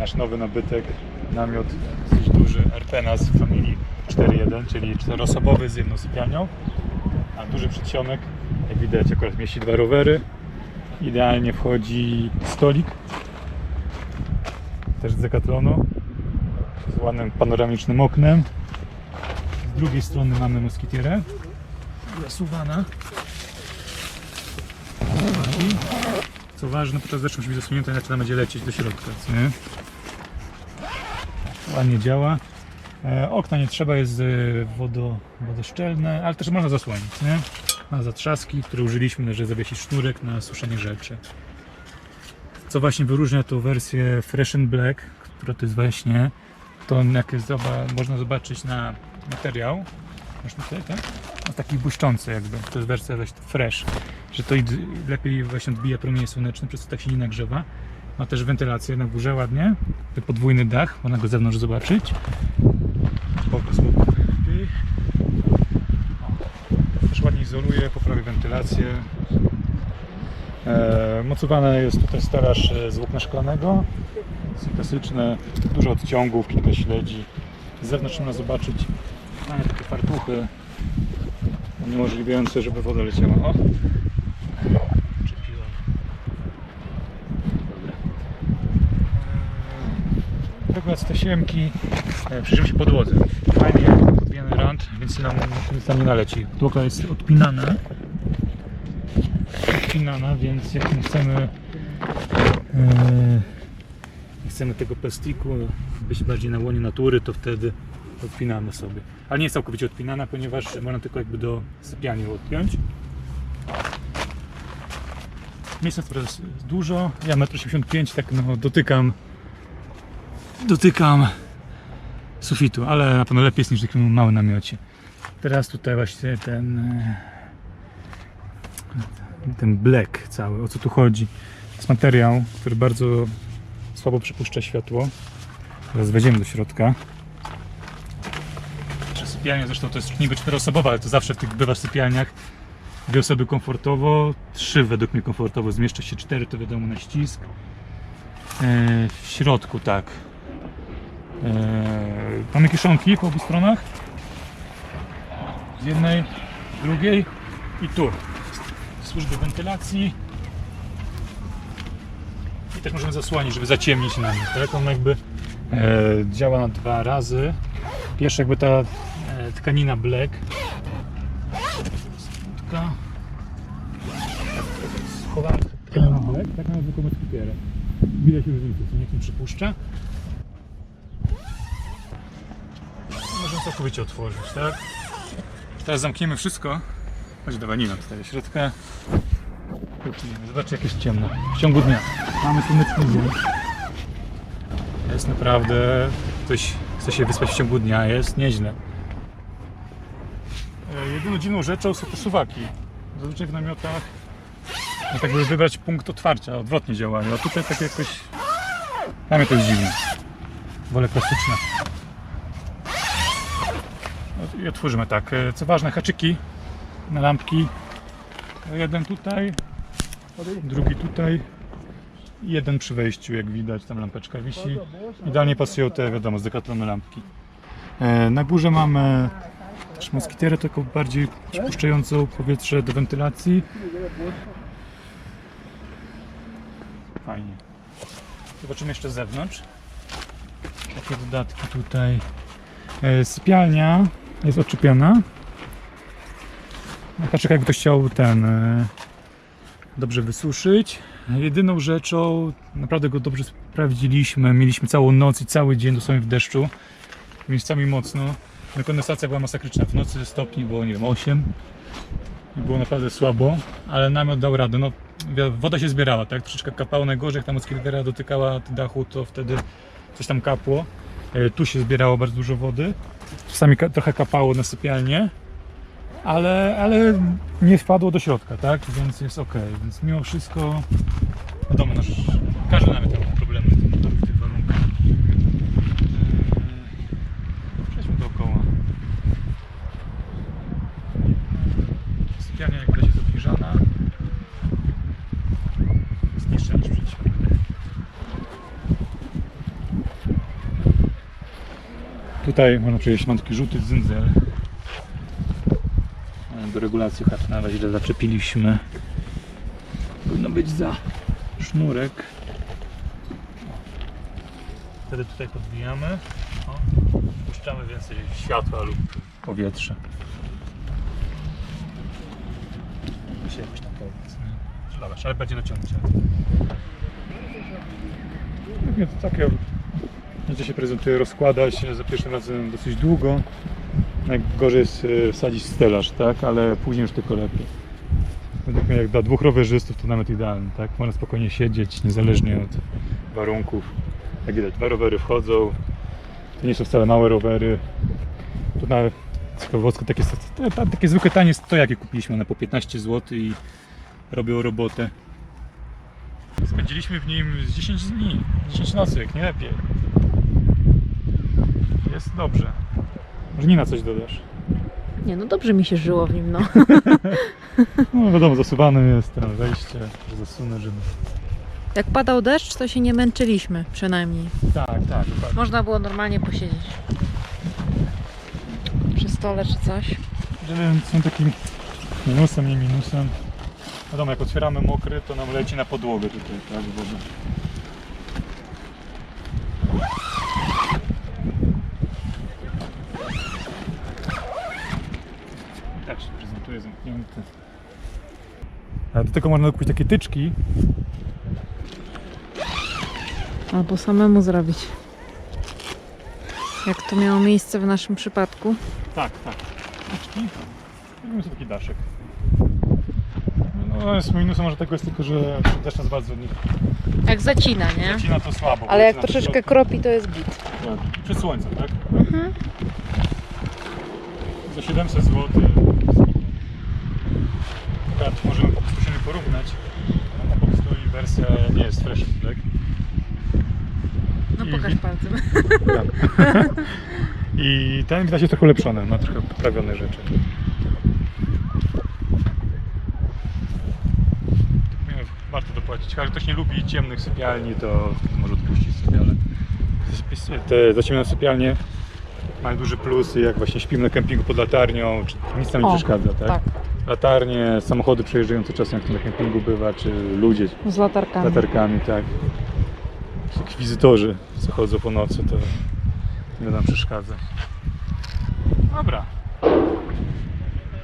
nasz nowy nabytek, namiot dosyć duży, Artenas w familii 4.1, czyli czteroosobowy z jedną sypialnią, a duży przedsionek, jak widać akurat mieści dwa rowery, idealnie wchodzi stolik, też z Decathlonu, z ładnym panoramicznym oknem. Z drugiej strony mamy moskitierę, zasuwana. I co ważne, podczas deszczu musi być zasunięte, inaczej tam będzie lecieć do środka, nie? Ładnie działa. E, okna nie trzeba, jest e, wodo, wodoszczelne, ale też można zasłonić, nie? Ma zatrzaski, które użyliśmy, żeby zawiesić sznurek na suszenie rzeczy. Co właśnie wyróżnia tą wersję Fresh and Black, która to jest właśnie to, jak jest, można zobaczyć na materiał. Masz tutaj, tak? No, taki błyszczący jakby. To jest wersja fresh, że to lepiej właśnie odbija promienie słoneczne, przez co tak się nie nagrzewa. Ma też wentylację na górze ładnie. Ten podwójny dach, można go z zewnątrz zobaczyć. Spoko, spoko. Też ładnie izoluje, poprawia wentylację. E, mocowane jest tutaj stelaż e, z włókna szklanego. Są klasyczne, dużo odciągów, kilka śledzi. Z zewnątrz można zobaczyć mają takie fartuchy uniemożliwiające, żeby woda leciała. O! Czepiłem. Dobra. Wykład z tasiemki. E, Przyjrzymy się podłodze. Fajnie podwijany rand, więc nam, nic nam nie naleci. Podłoga jest odpinana. Odpinana, więc jak nie chcemy e, nie chcemy tego plastiku być bardziej na łonie natury, to wtedy odpinamy sobie. Ale nie jest całkowicie odpinana, ponieważ można tylko jakby do sypialni ją odpiąć. Miejsca jest dużo. Ja 1,85 m, tak no, dotykam dotykam sufitu, ale na pewno lepiej jest niż w takim małym namiocie. Teraz tutaj właśnie ten e, ten black cały, o co tu chodzi? To jest materiał, który bardzo słabo przepuszcza światło. Teraz wejdziemy do środka. Sypialnia, zresztą to jest niby czteroosobowa, ale to zawsze w tych bywa sypialniach. Dwie osoby komfortowo, trzy według mnie komfortowo, zmieszcza się cztery, to wiadomo na ścisk. E, w środku tak. E, mamy kieszonki po obu stronach. Z jednej, drugiej i tu. Służy do wentylacji. I też możemy zasłonić, żeby zaciemnić namiot. Tak? On jakby e, działa na dwa razy. Pierwsza jakby ta e, tkanina black. Taka schowana tkanina black, tak na zwykłą. Widać różnicę, co niech nie przypuszcza. Możemy całkowicie otworzyć, tak? Teraz zamkniemy wszystko. Chodź do Nina tutaj do środka. Zobaczcie jak jest ciemno. W ciągu dnia. Mamy słoneczny dzień. Jest naprawdę... Ktoś chce się wyspać w ciągu dnia, jest nieźle. E, Jedyną dziwną rzeczą są te suwaki. Zazwyczaj w namiotach no tak by wybrać punkt otwarcia, odwrotnie działają. A tutaj tak jakoś... Dla mnie to jest dziwne. Wolę klasyczne. I otworzymy tak. E, Co ważne, haczyki na lampki. Jeden tutaj, drugi tutaj. Jeden przy wejściu, jak widać, tam lampeczka wisi. Idealnie pasują te, wiadomo, z Decathlonu lampki. E, Na górze mamy też moskitierę taką bardziej przypuszczającą powietrze do wentylacji. Fajnie. Zobaczymy jeszcze z zewnątrz. Takie dodatki tutaj. E, Sypialnia jest oczepiona. Patrzę, jakby ktoś chciał ten e, dobrze wysuszyć. Jedyną rzeczą, naprawdę go dobrze sprawdziliśmy. Mieliśmy całą noc i cały dzień dosłownie w deszczu. Miejscami mocno. No, kondensacja była masakryczna. W nocy stopni było, nie wiem, 8. I było naprawdę słabo, ale namiot dał radę. No, woda się zbierała, tak? Troszeczkę kapało najgorzej, jak tam moskitera dotykała dachu, to wtedy coś tam kapło. E, Tu się zbierało bardzo dużo wody. Czasami trochę kapało na sypialnię, ale, ale nie wpadło do środka, tak? Więc jest ok. Więc mimo wszystko, wiadomo, nasz, każdy namiot ma problemy w tym- w tych warunkach. Eee, Przejdźmy dookoła. Sypialnia jak widać jest obniżana. Jest niższa niż przedsionek. Tutaj można przejść, mam taki żółty dzyndzel. E, Do regulacji hartnawa źle zaczepiliśmy. Powinno być za sznurek. Wtedy tutaj podbijamy. O, puszczamy więcej światła lub powietrza. Mi się jakoś tam nie? Dobra, ale będzie dociągnięcie. Takie Nieco się prezentuje rozkładać za pierwszym razem dosyć długo. Najgorzej jest e, wsadzić stelaż, tak? Ale później już tylko lepiej. Według mnie jak dla dwóch rowerzystów to nawet idealny, tak? Można spokojnie siedzieć, niezależnie od warunków. Jak widać, dwa rowery wchodzą. To nie są wcale małe rowery. Tu na Skowocku takie, takie zwykłe tanie stojaki kupiliśmy one po 15 zł i robią robotę. Spędziliśmy w nim z 10 dni, 10 nocek, nie lepiej. Jest dobrze. Może nie na coś dodasz. Nie, no dobrze mi się żyło w nim, no. No wiadomo, zasuwany jest teraz wejście, że zasunę, żeby... Jak padał deszcz, to się nie męczyliśmy, przynajmniej. Tak, tak, dokładnie. Można było normalnie posiedzieć. Przy stole czy coś. Żeby są takim minusem, nie minusem. Wiadomo, jak otwieramy mokry, to nam leci na podłogę tutaj, tak, woda. Tak się prezentuje zamknięty. A do tego można kupić takie tyczki. Albo samemu zrobić. Jak to miało miejsce w naszym przypadku. Tak, tak. Tyczki. No jest taki daszek. No jest minusem może tego jest tylko, że deszcz nas bardzo nie Jak zacina, nie? zacina to słabo. bo Ale jak troszeczkę kropi, to jest git. Tak, Przed słońcem, tak? Mhm. Za 700 zł. Tak, możemy po prostu się porównać. No, po prostu i wersja nie jest fresh black. No I- pokaż palcem. I ten widać jest trochę ulepszony, ma trochę poprawione rzeczy. Nie, Dopłacić. Chyba, że ktoś nie lubi ciemnych sypialni, to może odpuścić sobie, ale te zaciemnione sypialnie mają duży plus, jak właśnie śpimy na kempingu pod latarnią, czy nic nam nie O, przeszkadza, tak? tak. Latarnie, samochody przejeżdżające czasem jak to na kempingu bywa, czy ludzie Z latarkami. latarkami, tak. Jak wizytorzy zachodzą po nocy, to nie nam przeszkadza. Dobra,